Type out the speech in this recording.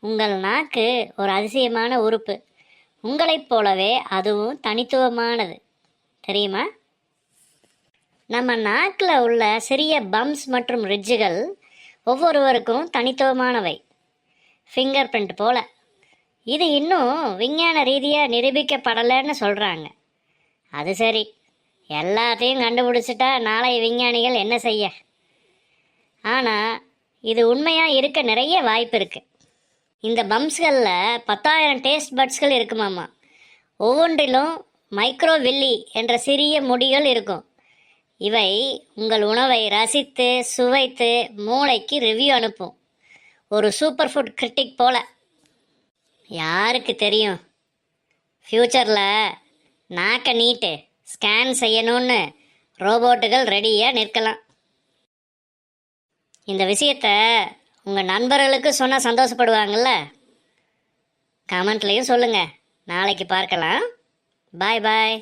உங்கள் நாக்கு ஒரு அதிசயமான உறுப்பு. உங்களைப் போலவே அதுவும் தனித்துவமானது. தெரியுமா? நம்ம நாக்கில் உள்ள சிறிய பம்ப்ஸ் மற்றும் ரிட்ஜுகள் ஒவ்வொருவருக்கும் தனித்துவமானவை. ஃபிங்கர் பிரிண்ட் போல். இது இன்னும் விஞ்ஞான ரீதியாக நிரூபிக்கப்படலைன்னு சொல்கிறாங்க அது சரி. எல்லாத்தையும் கண்டுபிடிச்சிட்டா நாளைய விஞ்ஞானிகள் என்ன செய்ய? ஆனால் இது உண்மையாக இருக்க நிறைய வாய்ப்பு இருக்குது இந்த பம்ப்ஸ்களில் பத்தாயிரம் டேஸ்ட் பட்ஸ்கள் இருக்குமாமா ஒவ்வொன்றிலும் மைக்ரோ வில்லி என்ற சிறிய முடிகள் இருக்கும். இவை உங்கள் உணவை ரசித்து சுவைத்து மூளைக்கு ரிவ்யூ அனுப்பும். ஒரு சூப்பர் ஃபுட் கிரிட்டிக் போல. யாருக்கு தெரியும்? ஃப்யூச்சரில் நாக்கை நீட்டு ஸ்கேன் செய்யணும்னு ரோபோட்டுகள் ரெடியாக நிற்கலாம். இந்த விஷயத்த உங்கள் நண்பர்களுக்கு சொன்னால் சந்தோஷப்படுவாங்கள்ல கமெண்ட்லேயும் சொல்லுங்கள் நாளைக்கு பார்க்கலாம். பாய் பாய்